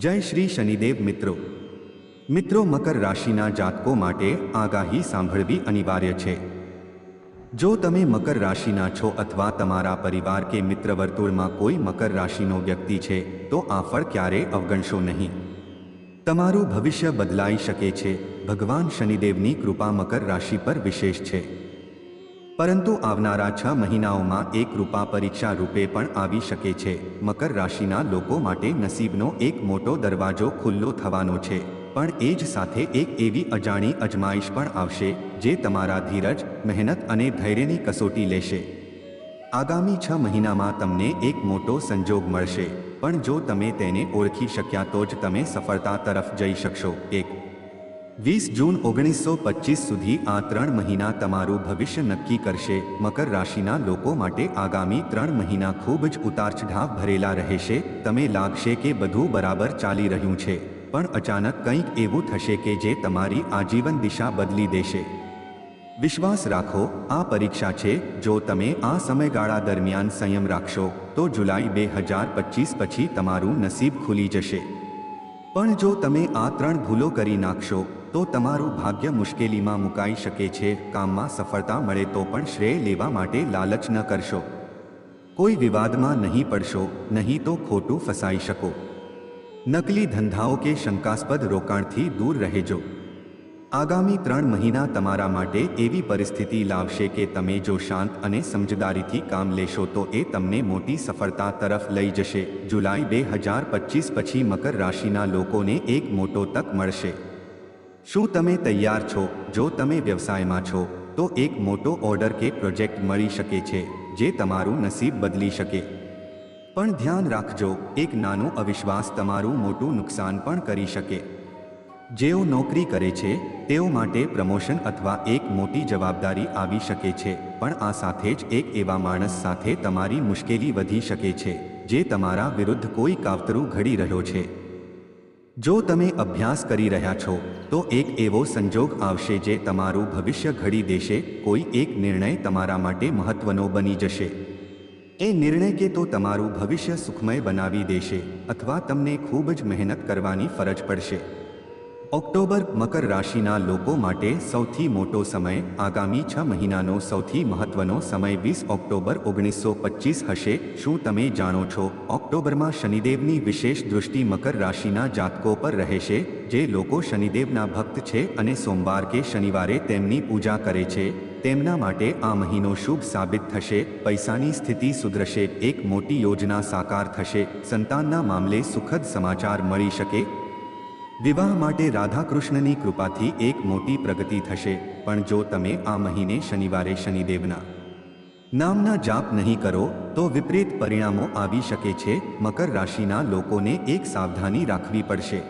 જય શ્રી શનિદેવ મિત્રો. મિત્રો, મકર રાશિના જાતકો માટે આગાહી સાંભળવી અનિવાર્ય છે. જો તમે મકર રાશિના છો અથવા તમારા પરિવાર કે મિત્ર વર્તુળમાં કોઈ મકર રાશિનો વ્યક્તિ છે, તો આ ફળ ક્યારેય અવગણશો નહીં. તમારું ભવિષ્ય બદલાઈ શકે છે. ભગવાન શનિદેવની કૃપા મકર રાશિ પર વિશેષ છે. પરંતુ આવનારા છ મહિનાઓમાં એક રૂપા પરીક્ષા રૂપે પણ આવી શકે છે. મકર રાશિના લોકો માટે નસીબનો એક મોટો દરવાજો ખુલ્લો થવાનો છે. પણ એ જ સાથે એક એવી અજાણી અજમાઈશ પણ આવશે, જે તમારા ધીરજ, મહેનત અને ધૈર્યની કસોટી લેશે. આગામી છ મહિનામાં તમને એક મોટો સંજોગ મળશે. પણ જો તમે તેને ઓળખી શક્યા તો જ તમે સફળતા તરફ જઈ શકશો. એક વીસ જૂન ઓગણીસો પચીસ સુધી આ ત્રણ મહિના તમારું ભવિષ્ય નક્કી કરશે. મકર રાશિના લોકો માટે આગામી ત્રણ મહિના ખૂબ જ ઉતારચઢાવ ભરેલા રહેશે. તમે લાગશે કે બધું બરાબર ચાલી રહ્યું છે. પણ અચાનક કંઈક એવું થશે કે જે તમારી આજીવન દિશા બદલી દેશે. વિશ્વાસ રાખો, આ પરીક્ષા છે. જો તમે આ સમયગાળા દરમિયાન સંયમ રાખશો, તો જુલાઈ બે હજાર પચીસ પછી તમારું નસીબ ખુલી જશે. પણ જો તમે આ ત્રણ ભૂલો કરી નાખશો તો તમારું ભાગ્ય મુશ્કેલીમાં મુકાઈ શકે છે, કામમાં સફળતા મળે તો પણ શ્રેય લેવા માટે લાલચ ન કરશો. કોઈ વિવાદમાં નહીં પડશો, નહીં તો ખોટું ફસાઈ શકો. નકલી ધંધાઓ કે શંકાસ્પદ રોકાણથી દૂર રહેજો. આગામી ત્રણ મહિના તમારા માટે એવી પરિસ્થિતિ લાવશે કે તમે જો શાંત અને સમજદારીથી કામ લેશો તો એ તમને મોટી સફળતા તરફ લઈ જશે. જુલાઈ બે હજાર પચીસ પછી મકર રાશિના લોકોને એક મોટો તક મળશે. શું તમે તૈયાર છો? જો તમે વ્યવસાયમાં છો, તો એક મોટો ઓર્ડર કે પ્રોજેક્ટ મળી શકે છે, જે તમારું નસીબ બદલી શકે. પણ ધ્યાન રાખજો, એક નાનો અવિશ્વાસ તમારું મોટું નુકસાન પણ કરી શકે. જેઓ નોકરી કરે છે, તેઓ માટે પ્રમોશન અથવા એક મોટી જવાબદારી આવી શકે છે, પણ આ સાથે જ એક એવા માણસ સાથે તમારી મુશ્કેલી વધી શકે છે, જે તમારા વિરુદ્ધ કોઈ કાવતરું ઘડી રહ્યો છે. જો તમે અભ્યાસ કરી રહ્યા છો, તો એક એવો સંજોગ આવશે જે તમારું ભવિષ્ય ઘડી દેશે, કોઈ એક નિર્ણય તમારા માટે મહત્વનો બની જશે. એ નિર્ણય કે તો તમારું ભવિષ્ય સુખમય બનાવી દેશે, અથવા તમને ખૂબ જ મહેનત કરવાની ફરજ પડશે. ઓક્ટોબર મકર રાશિના લોકો માટે સૌથી મોટો સમય આગામી છ મહિનાનો સૌથી મહત્વનો સમય વીસ ઓક્ટોબર ઓગણીસો પચીસ હશે. શું તમે જાણો છો ઓક્ટોબરમાં શનિદેવની વિશેષ દૃષ્ટિ મકર રાશિના જાતકો પર રહેશે? જે લોકો શનિદેવના ભક્ત છે અને સોમવાર કે શનિવારે તેમની પૂજા કરે છે. તેમના માટે આ મહિનો શુભ સાબિત થશે. પૈસાની સ્થિતિ સુધરશે. એક મોટી યોજના સાકાર થશે. સંતાનના મામલે સુખદ સમાચાર મળી શકે. વિવાહ માટે રાધાકૃષ્ણની કૃપાથી એક મોટી પ્રગતિ થશે, પણ જો તમે આ મહિને શનિવારે શનિદેવના નામના જાપ નહીં કરો, તો વિપરીત પરિણામો આવી શકે છે, મકર રાશિના લોકોને એક સાવધાની રાખવી પડશે.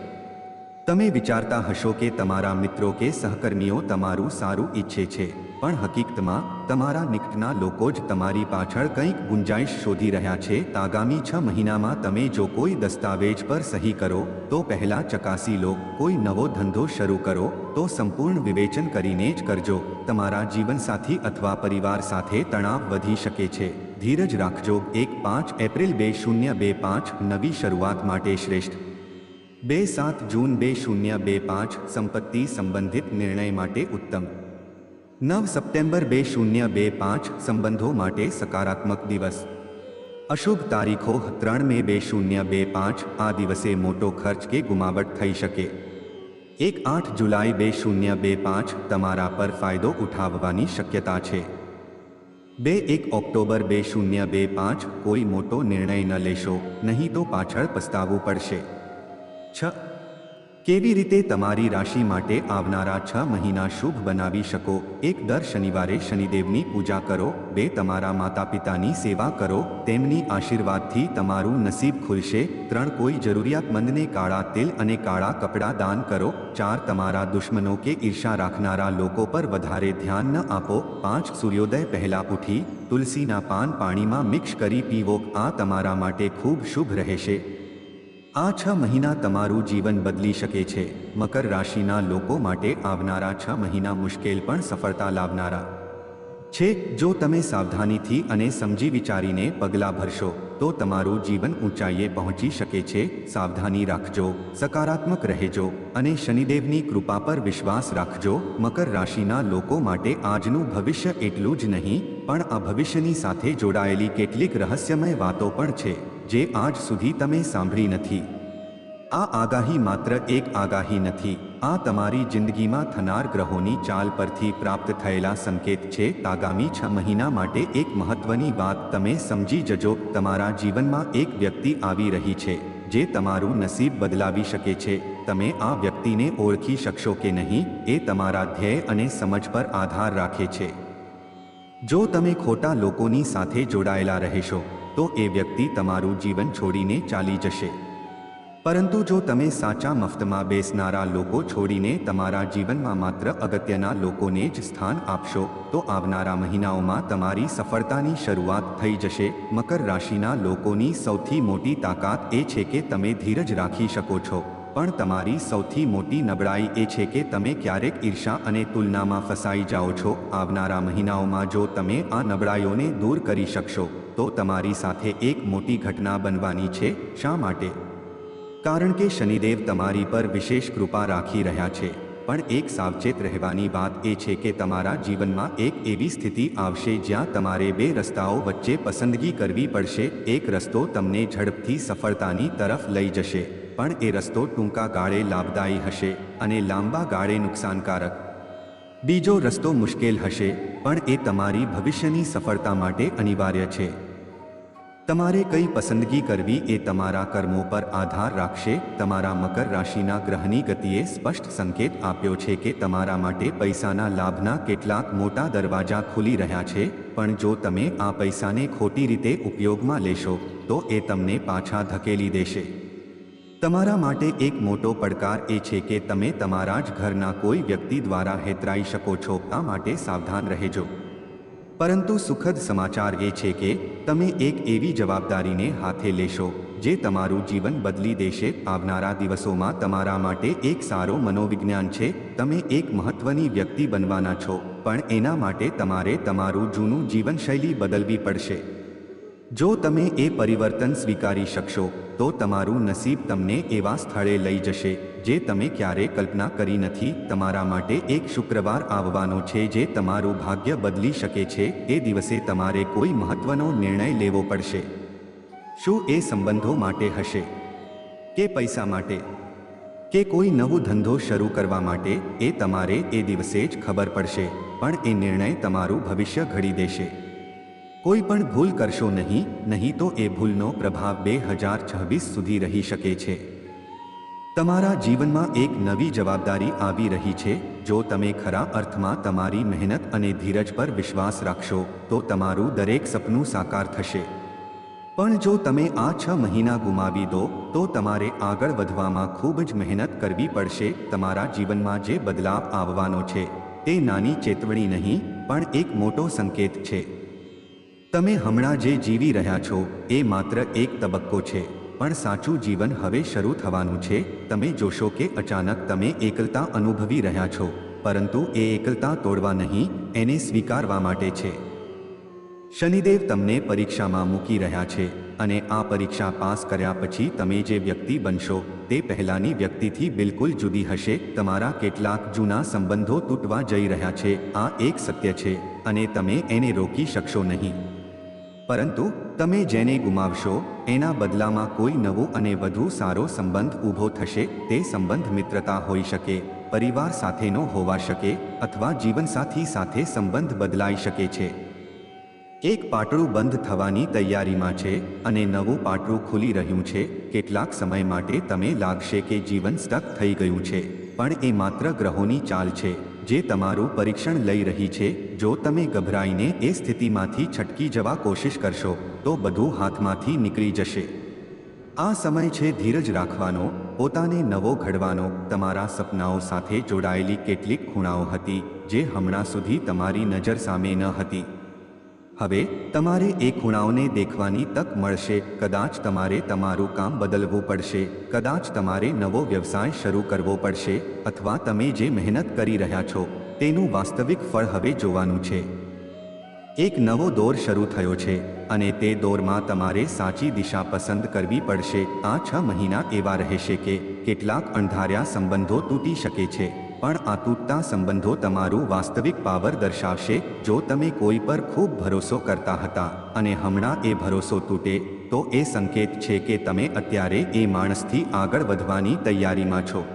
તમે વિચારતા હશો કે તમારા મિત્રો કે સહકર્મીઓ તમારું સારું ઈચ્છે છે. પણ હકીકતમાં, તમારા નિકટના લોકો જ તમારી પાછળ કંઈક ગુંજાઈશ શોધી રહ્યા છે. આગામી છ મહિનામાં તમે જો કોઈ દસ્તાવેજ પર સહી કરો, તો પહેલા ચકાસી લો. કોઈ નવો ધંધો શરૂ કરો, તો સંપૂર્ણ વિવેચન કરીને જ કરજો. તમારા જીવનસાથી અથવા પરિવાર સાથે તણાવ વધી શકે છે. ધીરજ રાખજો. એક પાંચ એપ્રિલ બે શૂન્ય બે પાંચ નવી શરૂઆત માટે શ્રેષ્ઠ. બે સાત જૂન બે શૂન્ય બે પાંચ સંપત્તિ સંબંધિત નિર્ણય માટે ઉત્તમ. નવ સપ્ટેમ્બર બે શૂન્ય બે પાંચ સંબંધો માટે સકારાત્મક દિવસ. અશુભ તારીખો ત્રણ મે બે શૂન્ય બે પાંચ આ દિવસે મોટો ખર્ચ કે ગુમાવટ થઈ શકે. એક આઠ જુલાઈ બે શૂન્ય બે પાંચ તમારા પર ફાયદો ઉઠાવવાની શક્યતા છે. બે એક ઓક્ટોબર બે શૂન્ય બે પાંચ કોઈ મોટો નિર્ણય ન લેશો, નહીં તો પાછળ પસ્તાવવું પડશે. છ કેવી રીતે તમારી રાશિ માટે આવનારા છ મહિના શુભ બનાવી શકો? એક દર શનિવારે શનિદેવની પૂજા કરો, બે તમારા માતા પિતાની સેવા કરો, તેમની આશીર્વાદથી તમારું નસીબ ખુલશે, ત્રણ કોઈ જરૂરિયાતમંદને કાળા તેલ અને કાળા કપડાં દાન કરો, ચાર તમારા દુશ્મનો કે ઈર્ષા રાખનારા લોકો પર વધારે ધ્યાન ન આપો, પાંચ સૂર્યોદય પહેલાં ઉઠી, તુલસીના પાન પાણીમાં મિક્સ કરી પીવો, આ તમારા માટે ખૂબ શુભ રહેશે. આ છ મહિના તમારું જીવન બદલી શકે છે. મકર રાશિના લોકો માટે આવનારા છ મહિના મુશ્કેલ પણ સફળતા લાવનારા. છે, જો તમે સાવધાનીથી અને સમજી વિચારીને પગલાં ભરશો, તો તમારું જીવન ઊંચાઈએ પહોંચી શકે છે. સાવધાની રાખજો, સકારાત્મક રહેજો અને શનિદેવની કૃપા પર વિશ્વાસ રાખજો. મકર રાશિના લોકો માટે આજનું ભવિષ્ય એટલું જ નહીં, પણ આ ભવિષ્યની સાથે જોડાયેલી કેટલીક રહસ્યમય વાતો પણ છે. જે આજ સુધી તમે સાંભળી નથી. આ આગાહી માત્ર એક આગાહી નથી. આ તમારી જિંદગીમાં થનાર ગ્રહોની ચાલ પરથી પ્રાપ્ત થયેલા સંકેત છે. આગામી છ મહિના માટે એક મહત્વની વાત તમે સમજી જજો. તમારા જીવનમાં એક વ્યક્તિ આવી રહી છે, જે તમારું નસીબ બદલાવી શકે છે. તમે આ વ્યક્તિને ઓળખી શકશો કે નહીં, એ તમારા ધ્યેય અને સમજ પર આધાર રાખે છે. જો તમે ખોટા લોકોની સાથે જોડાયેલા રહેશો તો એ વ્યક્તિ તમારું જીવન છોડીને ચાલી જશે. પરંતુ જો તમે સાચા મફતમાં બેસનારા લોકો છોડીને તમારા જીવનમાં માત્ર અગત્યના લોકોને જ સ્થાન આપશો, તો આવનારા મહિનાઓમાં તમારી સફળતાની શરૂઆત થઈ જશે. મકર રાશિના લોકોની સૌથી મોટી તાકાત એ છે કે તમે ધીરજ રાખી શકો છો. પણ તમારી સૌથી મોટી નબળાઈ એ છે કે તમે ક્યારેક ઈર્ષા અને તુલનામાં ફસાઈ જાઓ છો. આવનારા મહિનાઓમાં જો તમે આ નબળાઈઓને દૂર કરી શકશો તો તમારી સાથે એક મોટી ઘટના બનવાની છે શા માટે? કારણ કે શનિદેવ તમારી પર વિશેષ કૃપા રાખી રહ્યા છે, પણ એક સાવચેત રહેવાની વાત એ છે કે તમારા જીવનમાં એક એવી સ્થિતિ આવશે જ્યાં તમારે બે રસ્તાઓ વચ્ચે પસંદગી કરવી પડશે, એક રસ્તો તમને ઝડપથી સફળતાની તરફ લઈ જશે, પણ એ રસ્તો ટૂંકા ગાળે લાભદાયી હશે અને લાંબા ગાળે નુકસાનકારક. બીજો રસ્તો મુશ્કેલ હશે, પણ એ તમારી ભવિષ્યની સફળતા માટે અનિવાર્ય છે. તમારે કઈ પસંદગી કરવી એ તમારા કર્મો પર આધાર રાખશે. તમારા મકર રાશિના ગ્રહની ગતિએ સ્પષ્ટ સંકેત આપ્યો છે કે તમારા માટે પૈસાના લાભના કેટલાક મોટા દરવાજા ખુલી રહ્યા છે, પણ જો તમે આ પૈસાને ખોટી રીતે ઉપયોગમાં લેશો, તો એ તમને પાછા ધકેલી દેશે. તમારા માટે એક મોટો પડકાર એ છે કે તમે તમારા જ ઘરના કોઈ વ્યક્તિ દ્વારા હેતરાઈ શકો છો, આ માટે સાવધાન રહેજો. પરંતુ સુખદ સમાચાર એ છે કે તમે એક એવી જવાબદારીને હાથે લેશો, જે તમારું જીવન બદલી દેશે. આવનારા દિવસોમાં તમારા માટે એક સારો મનોવિજ્ઞાન છે, તમે એક મહત્વની વ્યક્તિ બનવાના છો, પણ એના માટે તમારે તમારું જૂનું જીવનશૈલી બદલવી પડશે. જો તમે એ પરિવર્તન સ્વીકારી શકશો, તો તમારું નસીબ તમને એવા સ્થળે લઈ જશે, જે તમે ક્યારેય કલ્પના કરી નથી, તમારા માટે એક શુક્રવાર આવવાનો છે જે તમારું ભાગ્ય બદલી શકે છે એ દિવસે તમારે કોઈ મહત્વનો નિર્ણય લેવો પડશે. શું એ સંબંધો માટે હશે? કે પૈસા માટે? કે કોઈ નવું ધંધો શરૂ કરવા માટે? એ તમારે એ દિવસે જ ખબર પડશે, પણ એ નિર્ણય તમારું ભવિષ્ય ઘડી દેશે. કોઈ પણ ભૂલ કરશો નહીં નહીં તો એ ભૂલનો પ્રભાવ બે હજાર છવ્વીસ સુધી રહી શકે છે. તમારા જીવનમાં એક નવી જવાબદારી આવી રહી છે, જો તમે ખરા અર્થમાં તમારી મહેનત અને ધીરજ પર વિશ્વાસ રાખશો, તો તમારું દરેક સપનું સાકાર થશે. પણ જો તમે આ છ મહિના ગુમાવી દો, તો તમારે આગળ વધવામાં ખૂબ જ મહેનત કરવી પડશે, તમારા જીવનમાં જે બદલાવ આવવાનો છે, તે નાની ચેતવણી નહીં, પણ એક મોટો સંકેત છે. તમે હમણાં જે જીવી રહ્યા છો, એ માત્ર એક તબક્કો છે, પણ સાચું જીવન હવે શરૂ થવાનું છે. તમે જોશો કે અચાનક તમે એકલતા અનુભવી રહ્યા છો, પરંતુ એ એકલતા તોડવા નહીં, એને સ્વીકારવા માટે છે. શનિદેવ તમને પરીક્ષામાં મૂકી રહ્યા છે, અને આ પરીક્ષા પાસ કર્યા પછી તમે જે વ્યક્તિ બનશો, તે પહેલાની વ્યક્તિથી બિલકુલ જુદી હશે. તમારા કેટલાક જૂના સંબંધો તૂટવા જઈ રહ્યા છે, આ એક સત્ય છે, અને તમે એને રોકી શકશો નહીં. પરંતુ તમે જેને ગુમાવશો, એના બદલામાં કોઈ નવો અને વધુ સારો સંબંધ ઊભો થશે, તે સંબંધ મિત્રતા હોઈ શકે, પરિવાર સાથેનો હોવા શકે, અથવા જીવનસાથી સાથે સંબંધ બદલાઈ શકે છે. એક પાટડું બંધ થવાની તૈયારીમાં છે અને નવું પાટડું ખુલી રહ્યું છે, કેટલાક સમય માટે તમે લાગશે કે જીવન સ્ટક થઈ ગયું છે, પણ એ માત્ર ગ્રહોની ચાલ છે. જે તમારું પરીક્ષણ લઈ રહી છે, જો તમે ગભરાઈને એ સ્થિતિમાંથી છટકી જવા કોશિશ કરશો, તો બધું હાથમાંથી નીકળી જશે. આ સમય છે ધીરજ રાખવાનો, પોતાને નવો ઘડવાનો. તમારા સપનાઓ સાથે જોડાયેલી કેટલીક ખૂણાઓ હતી, જે હમણાં સુધી તમારી નજર સામે ન હતી. હવે તમારે એ ખૂણાઓને દેખવાની તક મળશે. કદાચ તમારે તમારું કામ બદલવું પડશે. કદાચ તમારે નવો વ્યવસાય શરૂ કરવો પડશે અથવા તમે જે મહેનત કરી રહ્યા છો તેનું વાસ્તવિક ફળ હવે જોવાનું છે. એક નવો દોર શરૂ થયો છે અને તે દોરમાં તમારે સાચી દિશા પસંદ કરવી પડશે. આ છ મહિના એવા રહેશે કે કેટલાક અણધાર્યા સંબંધો તૂટી શકે છે. પણ આ તૂટતા સંબંધો તમારું વાસ્તવિક પાવર દર્શાવશે. જો તમે કોઈ પર ખૂબ ભરોસો કરતા હતા અને હમણાં એ ભરોસો તૂટે, તો એ સંકેત છે કે તમે અત્યારે એ માણસથી આગળ વધવાની તૈયારીમાં છો.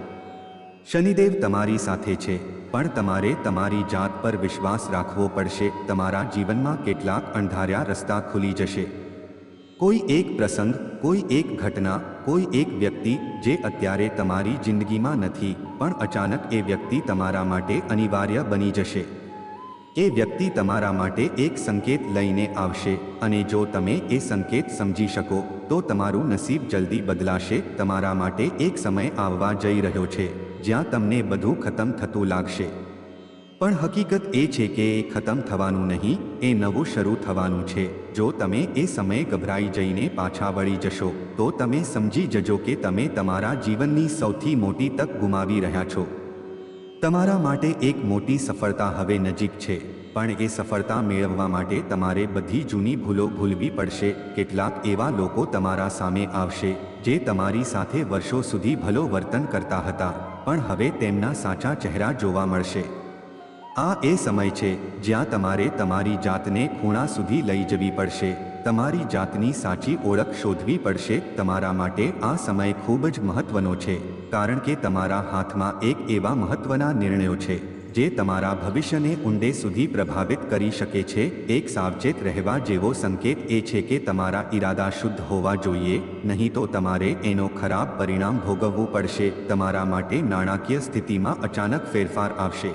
શનિદેવ તમારી સાથે છે, પણ તમારે તમારી જાત પર વિશ્વાસ રાખવો પડશે. તમારા જીવનમાં કેટલાક અણધાર્યા રસ્તા ખુલી જશે. કોઈ એક પ્રસંગ, કોઈ એક ઘટના, કોઈ એક વ્યક્તિ જે અત્યારે તમારી જિંદગીમાં નથી, પણ અચાનક એ વ્યક્તિ તમારા માટે અનિવાર્ય બની જશે. એ વ્યક્તિ તમારા માટે એક સંકેત લઈને આવશે અને જો તમે એ સંકેત સમજી શકો, તો તમારું નસીબ જલ્દી બદલાશે, તમારા માટે એક સમય આવવા જઈ રહ્યો છે, જ્યાં તમને બધું ખતમ થતું લાગશે. પણ હકીકત એ છે કે એ ખતમ થવાનું નહીં, એ નવું શરૂ થવાનું છે. જો તમે એ સમયે ગભરાઈ જઈને પાછા વળી જશો, તો તમે સમજી જજો કે તમે તમારા જીવનની સૌથી મોટી તક ગુમાવી રહ્યા છો. તમારા માટે એક મોટી સફળતા હવે નજીક છે, પણ એ સફળતા મેળવવા માટે તમારે બધી જૂની ભૂલો ભૂલવી પડશે. કેટલાક એવા લોકો તમારા સામે આવશે, જે તમારી સાથે વર્ષો સુધી ભલો વર્તન કરતા હતા, પણ હવે તેમના સાચા ચહેરા જોવા મળશે. આ એ સમય છે જ્યાં તમારે તમારી જાતને ખૂણા સુધી લઈ જવી પડશે. તમારી જાતની સાચી ઓળખ શોધવી પડશે. તમારા માટે આ સમય ખૂબ જ મહત્વનો છે, કારણ કે તમારા હાથમાં એક એવા મહત્વના નિર્ણયો છે, જે તમારા ભવિષ્યને ઊંડે સુધી પ્રભાવિત કરી શકે છે. એક સાવચેત રહેવા જેવો સંકેત એ છે કે તમારા ઈરાદા શુદ્ધ હોવા જોઈએ, નહીં તો તમારે એનો ખરાબ પરિણામ ભોગવવું પડશે. તમારા માટે નાણાકીય સ્થિતિમાં અચાનક ફેરફાર આવશે.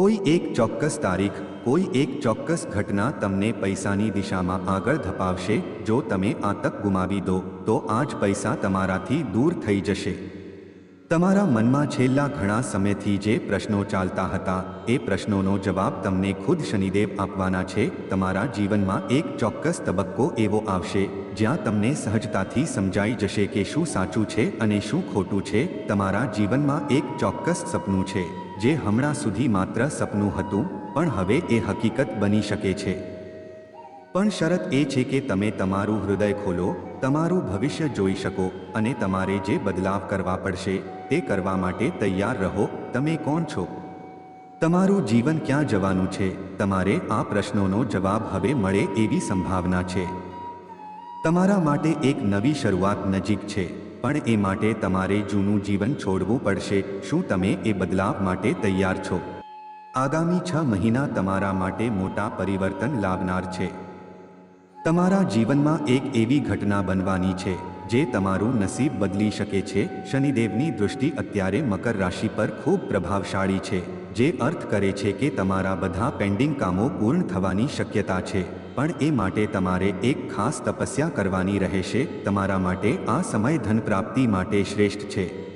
કોઈ એક ચોક્કસ તારીખ, કોઈ એક ચોક્કસ ઘટના તમને પૈસાની દિશામાં આગળ ધપાવશે, જો તમે આ તક ગુમાવી દો, તો આ જ પૈસા તમારાથી દૂર થઈ જશે. તમારા મનમાં છેલ્લા ઘણા સમયથી જે પ્રશ્નો ચાલતા હતા, એ પ્રશ્નોનો જવાબ તમને ખુદ શનિદેવ આપવાના છે, તમારા જીવનમાં એક ચોક્કસ તબક્કો એવો આવશે, જ્યાં તમને સહજતાથી સમજાઈ જશે કે શું સાચું છે અને શું ખોટું છે, તમારા જીવનમાં એક ચોક્કસ સપનું છે. જે હમણાં સુધી માત્ર સપનું હતું, પણ હવે એ હકીકત બની શકે છે. પણ શરત એ છે કે તમે તમારું હૃદય ખોલો, તમારું ભવિષ્ય જોઈ શકો અને તમારે જે બદલાવ કરવા પડશે તે કરવા માટે તૈયાર રહો, તમે કોણ છો? તમારું જીવન ક્યાં જવાનું છે? તમારે આ પ્રશ્નોનો જવાબ હવે મળે એવી સંભાવના છે. તમારા માટે એક નવી શરૂઆત નજીક છે. પણ એ માટે તમારે જૂનું જીવન છોડવું પડશે. શું તમે એ બદલાવ માટે તૈયાર છો? આગામી છ મહિના તમારા માટે મોટા પરિવર્તન લાવનાર છે. તમારા જીવનમાં એક એવી ઘટના બનવાની છે, જે તમારું નસીબ બદલી શકે છે. શનિદેવની દૃષ્ટિ અત્યારે મકર રાશિ પર ખૂબ પ્રભાવશાળી છે, જે અર્થ કરે છે કે તમારા બધા પેન્ડિંગ કામો પૂર્ણ થવાની શક્યતા છે. પણ એ માટે તમારે એક ખાસ તપસ્યા કરવાની રહેશે. તમારા માટે આ સમય ધન પ્રાપ્તિ માટે શ્રેષ્ઠ છે.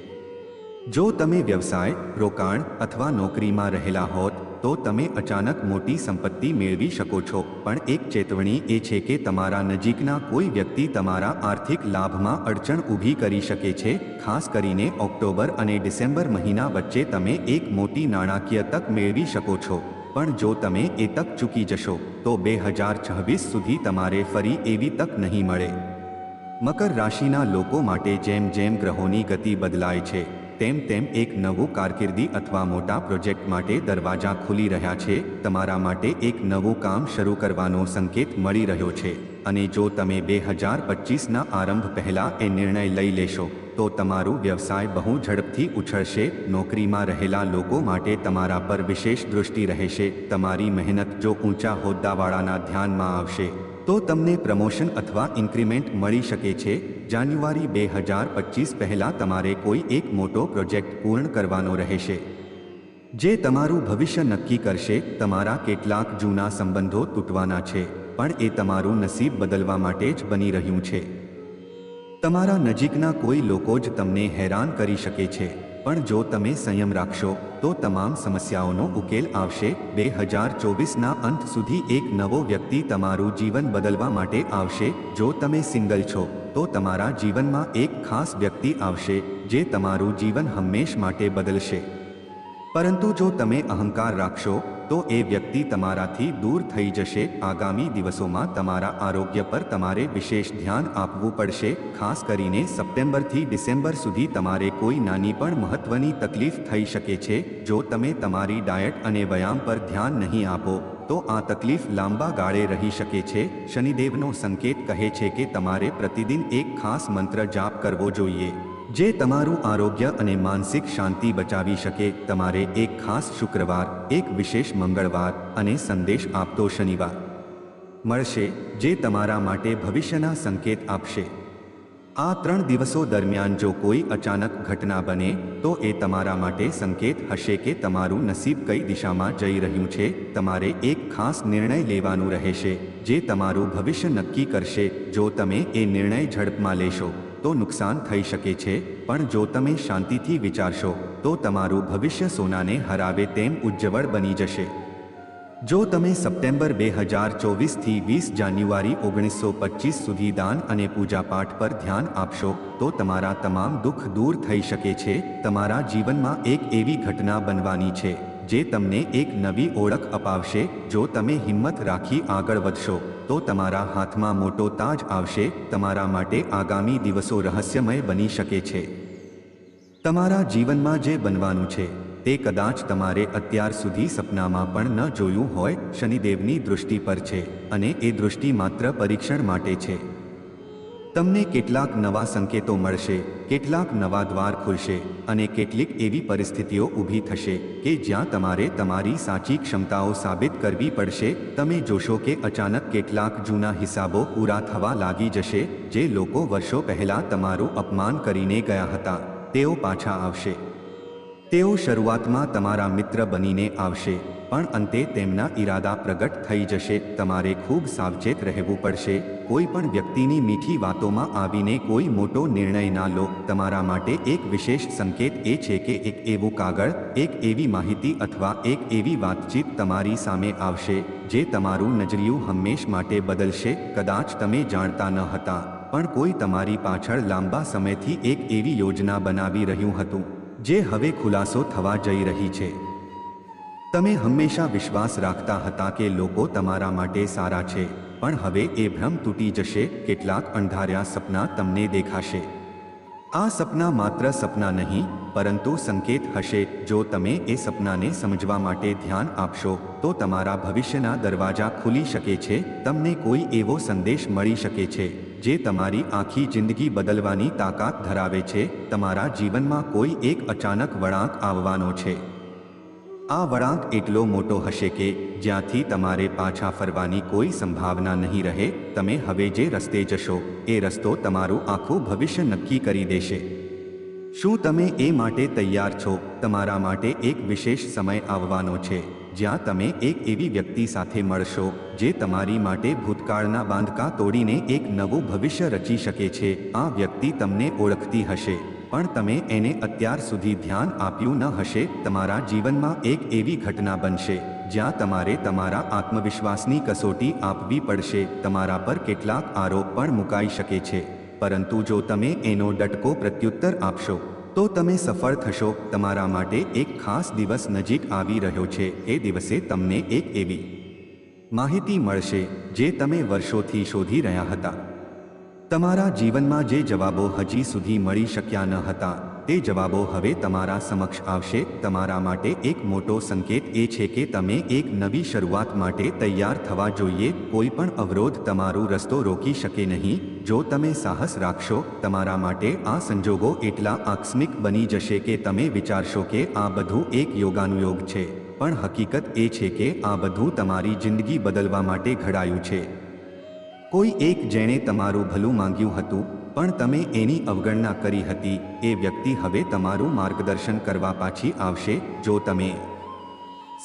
જો તમે વ્યવસાય, રોકાણ અથવા નોકરીમાં રહેલા હોત, તો તમે અચાનક મોટી સંપત્તિ મેળવી શકો છો. પણ એક ચેતવણી એ છે કે તમારા નજીકના કોઈ વ્યક્તિ તમારા આર્થિક લાભમાં અડચણ ઊભી કરી શકે છે. ખાસ કરીને ઓક્ટોબર અને ડિસેમ્બર મહિના વચ્ચે તમે એક મોટી નાણાકીય તક મેળવી શકો છો. પણ જો તમે એ તક ચૂકી જશો, તો બે હજાર છવ્વીસ સુધી તમારે ફરી એવી તક નહીં મળે. મકર રાશિના લોકો માટે જેમ જેમ ગ્રહોની ગતિ બદલાય છે, તેમ તેમ એક નવું કારકિર્દી અથવા મોટા પ્રોજેક્ટ માટે દરવાજા ખુલી રહ્યા છે. તમારા માટે એક નવું કામ શરૂ કરવાનો સંકેત મળી રહ્યો છે. અને જો તમે બે હજાર પચીસના આરંભ પહેલાં એ નિર્ણય લઈ લેશો, તો તમારું વ્યવસાય બહુ ઝડપથી ઉછળશે. નોકરીમાં રહેલા લોકો માટે તમારા પર વિશેષ દૃષ્ટિ રહેશે. તમારી મહેનત જો ઊંચા હોદ્દાવાળાના ધ્યાનમાં આવશે, તો તમને પ્રમોશન અથવા ઇન્ક્રીમેન્ટ મળી શકે છે. જાન્યુઆરી બે હજાર પચીસ પહેલાં તમારે કોઈ એક મોટો પ્રોજેક્ટ પૂર્ણ કરવાનો રહેશે, જે તમારું ભવિષ્ય નક્કી કરશે. તમારા કેટલાક જૂના સંબંધો તૂટવાના છે. પણ એ તમારું નસીબ બદલવા માટે જ બની રહ્યું છે. તમારા નજીકના કોઈ લોકો જ તમને હેરાન કરી શકે છે, પણ જો તમે સંયમ રાખશો, તો તમામ સમસ્યાઓનો ઉકેલ આવશે. બે હજાર ચોવીસના અંત સુધી એક નવો વ્યક્તિ તમારું જીવન બદલવા માટે આવશે. જો તમે સિંગલ છો, તો તમારા જીવનમાં એક ખાસ વ્યક્તિ આવશે, જે તમારું જીવન હંમેશ માટે બદલશે. પરંતુ જો તમે અહંકાર રાખશો, તો એ વ્યક્તિ તમારાથી દૂર થઈ જશે. આગામી દિવસોમાં તમારા આરોગ્ય પર તમારે વિશેષ ધ્યાન આપવું પડશે. ખાસ કરીને સપ્ટેમ્બરથી ડિસેમ્બર સુધી તમારે કોઈ નાની પણ મહત્વની તકલીફ થઈ શકે છે. જો તમે તમારી ડાયટ અને વ્યાયામ પર ધ્યાન નહીં આપો, તો આ તકલીફ લાંબા ગાળે રહી શકે છે. શનિદેવનો સંકેત કહે છે કે તમારે પ્રતિદિન એક ખાસ મંત્ર જાપ કરવો જોઈએ. જે તમારું આરોગ્ય અને માનસિક શાંતિ બચાવી શકે, તમારે એક ખાસ શુક્રવાર, એક વિશેષ મંગળવાર અને સંદેશ આપતો શનિવાર મળશે, જે તમારા માટે ભવિષ્યના સંકેત આપશે. આ ત્રણ દિવસો દરમિયાન જો કોઈ અચાનક ઘટના બને, તો એ તમારા માટે સંકેત હશે કે તમારું નસીબ કઈ દિશામાં જઈ રહ્યું છે, તમારે એક ખાસ નિર્ણય લેવાનું રહેશે, જે તમારું ભવિષ્ય નક્કી કરશે, જો તમે એ નિર્ણય ઝડપમાં લેશો. તો નુકસાન થઈ શકે છે, પણ જો તમે શાંતિથી વિચારશો, તો તમારું ભવિષ્ય સોનાને હરાવે તેમ ઉજ્જવળ બની જશે. જો તમે સપ્ટેમ્બર બે હજાર ચોવીસથી વીસ જાન્યુઆરી ઓગણીસો પચીસ સુધી દાન અને પૂજાપાઠ પર ધ્યાન આપશો, તો તમારા તમામ દુઃખ દૂર થઈ શકે છે, તમારા જીવનમાં એક એવી ઘટના બનવાની છે, જે તમને એક નવી ઓળખ અપાવશે, જો તમે હિંમત રાખી આગળ વધશો. તો તમારા હાથમાં મોટો તાજ આવશે, તમારા માટે આગામી દિવસો રહસ્યમય બની શકે છે. તમારા જીવનમાં જે બનવાનું છે, તે કદાચ તમારે અત્યાર સુધી સપનામાં પણ ન જોયું હોય, શનિદેવની દૃષ્ટિ પર છે, અને એ દૃષ્ટિ માત્ર પરીક્ષણ માટે છે. તમને કેટલાક નવા સંકેતો મળશે, કેટલાક નવા દ્વાર ખુલશે અને કેટલીક એવી પરિસ્થિતિઓ ઊભી થશે કે જ્યાં તમારે તમારી સાચી ક્ષમતાઓ સાબિત કરવી પડશે. તમે જોશો કે અચાનક કેટલાક જૂના હિસાબો પૂરા થવા લાગી જશે, જે લોકો વર્ષો પહેલાં તમારું અપમાન કરીને ગયા હતા. તેઓ પાછા આવશે. તેઓ શરૂઆતમાં તમારા મિત્ર બનીને આવશે, પણ અંતે તેમના ઈરાદા પ્રગટ થઈ જશે. તમારે ખૂબ સાવચેત રહેવું પડશે. કોઈ પણ વ્યક્તિની મીઠી વાતોમાં આવીને કોઈ મોટો નિર્ણય ના લો. તમારા માટે એક વિશેષ સંકેત એ છે કે એક એવું કાગળ, એક એવી માહિતી અથવા એક એવી વાતચીત તમારી સામે આવશે, જે તમારું નજરિયું હંમેશ માટે બદલશે, કદાચ તમે જાણતા ન હતા. પણ કોઈ તમારી પાછળ લાંબા સમયથી એક એવી યોજના બનાવી રહ્યું હતું, જે હવે ખુલાસો થવા જઈ રહી છે. તમે હંમેશા વિશ્વાસ રાખતા હતા કે લોકો તમારા માટે સારા છે. પણ હવે એ ભ્રમ તૂટી જશે, કેટલાક અણધાર્યા સપના તમને દેખાશે. આ સપના માત્ર સપના નહીં, પરંતુ સંકેત હશે, જો તમે એ સપનાને સમજવા માટે ધ્યાન આપશો, તો તમારા ભવિષ્યના દરવાજા ખુલી શકે છે, તમને કોઈ એવો સંદેશ મળી શકે છે, જે તમારી આખી જિંદગી બદલવાની તાકાત ધરાવે છે, તમારા જીવનમાં કોઈ એક અચાનક વળાંક આવવાનો છે. આ વળાંક એટલો મોટો હશે કે જ્યાંથી તમારે પાછા ફરવાની કોઈ સંભાવના નહીં રહે, તમે હવે જે રસ્તે જશો, એ રસ્તો તમારું આખું ભવિષ્ય નક્કી કરી દેશે. શું તમે એ માટે તૈયાર છો? તમારા માટે એક વિશેષ સમય આવવાનો છે, જ્યાં તમે એક એવી વ્યક્તિ સાથે મળશો, જે તમારી માટે ભૂતકાળના બાંધકા તોડીને એક નવું ભવિષ્ય રચી શકે છે. આ વ્યક્તિ તમને ઓળખતી હશે. પણ તમે એને અત્યાર સુધી ધ્યાન આપ્યું ન હશે, તમારા જીવનમાં એક એવી ઘટના બનશે, જ્યાં તમારે તમારા આત્મવિશ્વાસની કસોટી આપવી પડશે, તમારા પર કેટલાક આરોપ પણ મુકાઈ શકે છે. પરંતુ જો તમે એનો ડટકો પ્રત્યુત્તર આપશો, તો તમે સફળ થશો. તમારા માટે એક ખાસ દિવસ નજીક આવી રહ્યો છે. એ દિવસે તમને એક એવી માહિતી મળશે, જે તમે વર્ષોથી શોધી રહ્યા હતા. તમારા જીવનમાં જે જવાબો હજી સુધી મળી શક્યા ન હતા, તે જવાબો હવે તમારા સમક્ષ આવશે. તમારા માટે એક મોટો સંકેત એ છે કે તમે એક નવી શરૂઆત માટે તૈયાર થવા જોઈએ. કોઈ પણ અવરોધ તમારું રસ્તો રોકી શકે નહીં. જો તમે સાહસ રાખશો, તમારા માટે આ સંજોગો એટલા આકસ્મિક બની જશે કે તમે વિચારશો કે આ બધું એક યોગાનુયોગ છે. પણ હકીકત એ છે કે આ બધું તમારી જિંદગી બદલવા માટે ઘડાયું છે. કોઈ એક જેણે તમારું ભલું માંગ્યું હતું, પણ તમે એની અવગણના કરી હતી, એ વ્યક્તિ હવે તમારું માર્ગદર્શન કરવા પાછી આવશે, જો તમે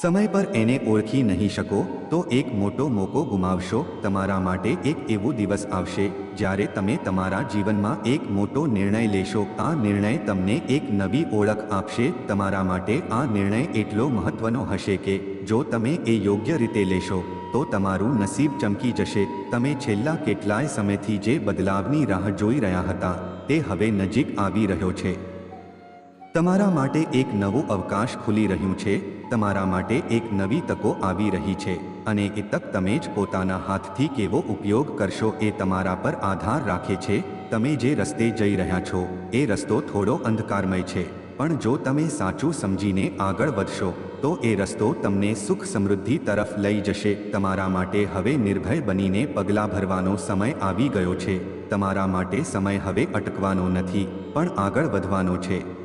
સમય પર એને ઓળખી નહીં શકો, તો એક મોટો મોકો ગુમાવશો, તમારા માટે એક એવો દિવસ આવશે, જ્યારે તમે તમારા જીવનમાં એક મોટો નિર્ણય લેશો, આ નિર્ણય તમને એક નવી ઓળખ આપશે, તમારા માટે આ નિર્ણય એટલો મહત્વનો હશે કે, જો તમે એ યોગ્ય રીતે લેશો તો તમારું નસીબ ચમકી જશે. તમે છેલ્લા કેટલાય સમયથી જે બદલાવની રાહ જોઈ રહ્યા હતા, તે હવે નજીક આવી રહ્યો છે. તમારા માટે એક નવું અવકાશ ખુલી રહ્યું છે. તમારા માટે એક નવી તકો આવી રહી છે અને એ તક તમે જ પોતાના હાથથી કેવો ઉપયોગ કરશો એ તમારા પર આધાર રાખે છે. તમે જે રસ્તે જઈ રહ્યા છો, એ રસ્તો થોડો અંધકારમય છે. પણ જો તમે સાચું સમજીને આગળ વધશો, તો એ રસ્તો તમને સુખ સમૃદ્ધિ તરફ લઈ જશે. તમારા માટે હવે નિર્ભય બનીને પગલાં ભરવાનો સમય આવી ગયો છે. તમારા માટે સમય હવે અટકવાનો નથી, પણ આગળ વધવાનો છે.